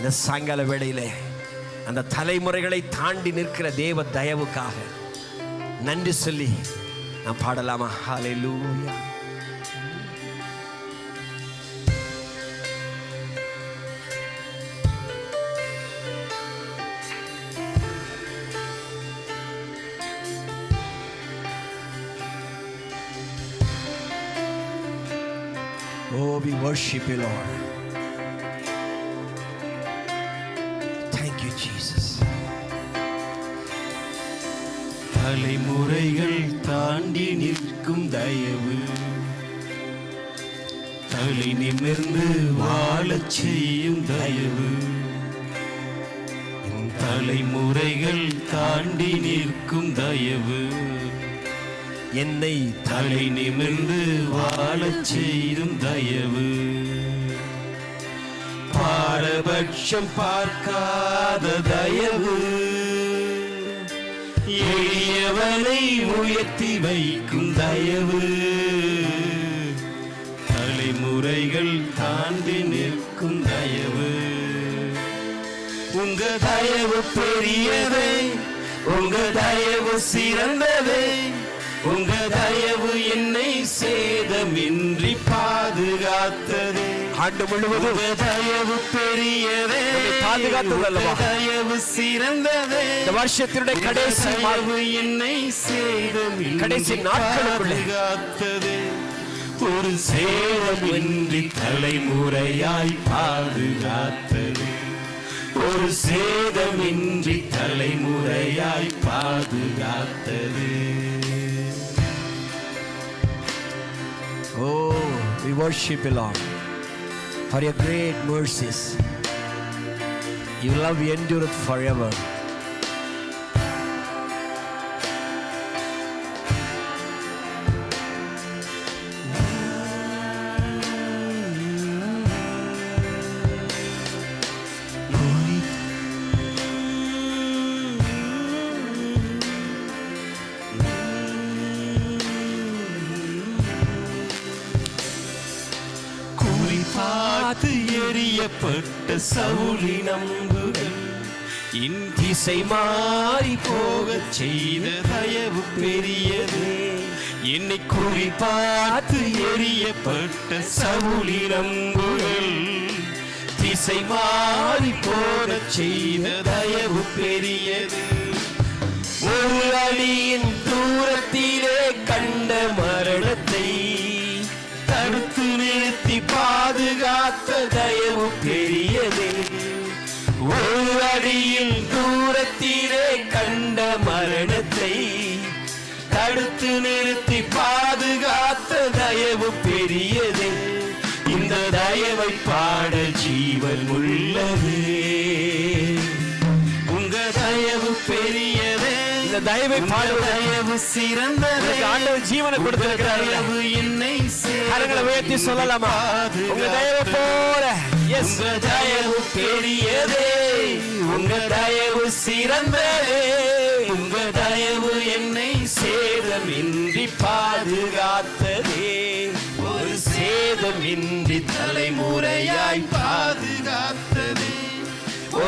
இந்த சாயங்கால வேளையிலே அந்த தலைமுறைகளை தாண்டி நிற்கிற தேவ தயவுக்காக நன்றி சொல்லி நான் பாடலாமா hallelujah Oh, we worship you, Lord. Jesus தலைமுறைகள் தாண்டி நிற்கும் தயவு. தலை நிமிர்ந்து வாழச் செய்யும் தயவு. தலைமுறைகள் தாண்டி நிற்கும் தயவு. என்னை தலை நிமிர்ந்து வாழச் செய்யும் தயவு. பட்சம் பார்க்காத தயவு. எளியவனை உயர்த்தி வைக்கும் தயவு. தலைமுறைகள் தாண்டி நிற்கும் தயவு. உங்க தயவு பெரியவே உங்க தயவு சிறந்தவே உங்க தயவு என்னை சேதமின்றி பாதுகாத்ததே. ஆண்டு முழுவதும். தயவு என்னை பாதுகாத்தது அல்லவா? தயவு சிறந்ததே. இந்த வருஷத்தினுடைய கடைசி தயவு என்னை சேதமின்றி கடைசி நாட்களுக்குள்ளே. பாதுகாத்ததே. ஒரு சேதமின்றி தலைமுறையாய் பாதுகாத்தது. ஒரு சேதமின்றி தலைமுறையாய் பாதுகாத்தது. You, Lord, for your great mercies. Your love endureth forever. குறி பார்த்து எரியப்பட்ட சவுளி நம்புகள் இன் திசை மாறி போகச் செய்த தயவு பெரியது. என்னை குறி பார்த்து எரியப்பட்ட சவுளி நம்புகள் திசை மாறி போகச் செய்த தயவு பெரியது. ஒரு அடியின் தூரத்திலே கண்ட மரண தயவை பாடுவது தயவு சிறந்ததே. ஆண்டவர் ஜீவனை கொடுத்திருக்கிறார் என்னை கரங்களை உயர்த்தி சொல்லலாமா? உங்க தயவை போல. எஸ் தயவு பெரியதே. உங்க தயவு சிறந்ததே. உங்க தயவு என்னை சேதமின்றி பாதுகாத்ததே. ஒரு சேதமின்றி தலைமுறையாய்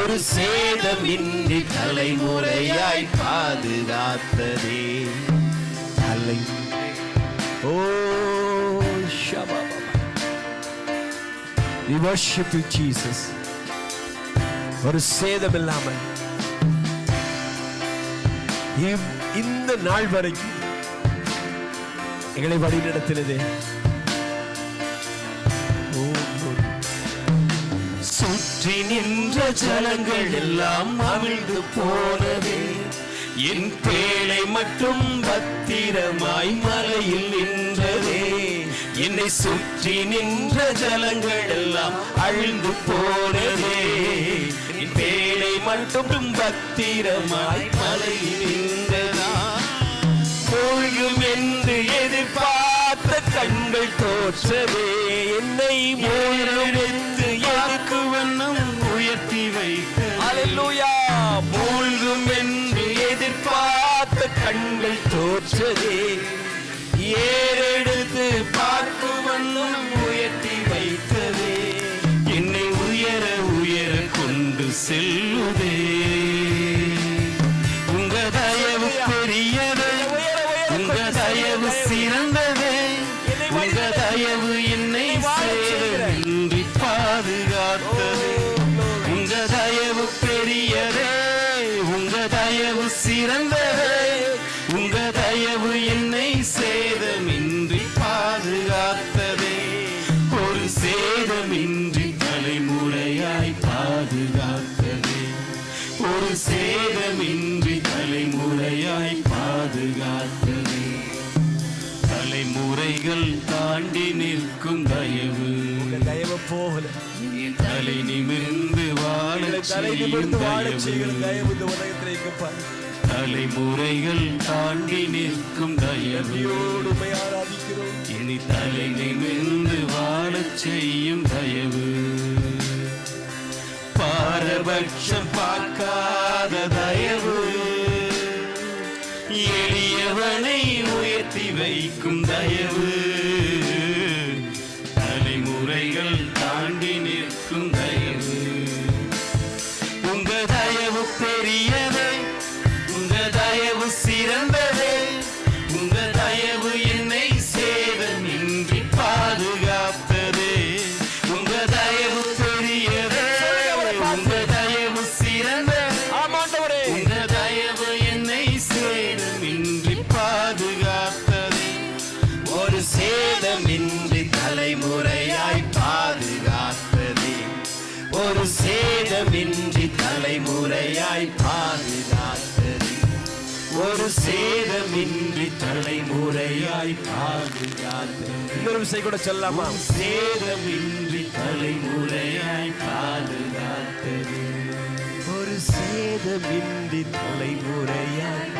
ஒரு சேதமின்றி தலைமுறையாய் பாதுகாத்ததே. தலை. ஓ ஷபா We worship you, Jesus. ஒரு சேதம் இல்லாமல் இந்த நாள் வரைக்கும் எங்களை வழி நடத்தினதே சுற்றி நின்ற ஜலங்கள் எல்லாம் அமிழ்ந்து போனதே. என் பேழை மட்டும் பத்திரமாய் மலையில் நின்றதே. என்னை சுற்றி நின்ற ஜலங்கள் எல்லாம் அழிந்து போனதே. என் பேழை மட்டும் பத்திரமாய் மலையில் நின்றதா? போயும் என்று எதிர்பார்த்த கண்கள் தோற்றவே என் உங்க தயவு என்னை சேரமின்றி பாதுகாத்ததே. உங்க தயவு பெரியதே. உங்க தயவு சிறந்ததே. உங்க தயவு என்னை சேதமின்றி பாதுகாத்ததே. ஒரு சேதமின்றி தலைமுறையாய் பாதுகாத்ததே. ஒரு சேதமின்றி தலைமுறையாய் பாதுகாத்ததே. தலைமுறைகள் தாண்டி நிற்கும் தயவு. தயவு போல. தலை நிமிர்ந்து தலை தயவு. இந்த தலைமுறைகள் தாண்டி நிற்கும் தயவு. நன்றியோடு உம்மை ஆராதிக்கிறோம். இனி தலை நிமிர்ந்து வாழச் செய்யும் தயவு. பாரபட்சம் பார்க்காத வைக்கும் தயவு. தலைமுறைகள் தாண்டி நிற்கும் தயவு. உங்க தயவு பெரிய சேதமின்றி தலைமுறையாய் பாதுகாத்ததே ஒரு சேதமின்றி தலைமுறையாய் பாதுகாத்ததே இன்னொரு விஷயம் கூட சொல்லலாமா? சேதமின்றி தலைமுறையாய் பாதுகாத்ததே ஒரு சேதமின்றி தலைமுறையாய்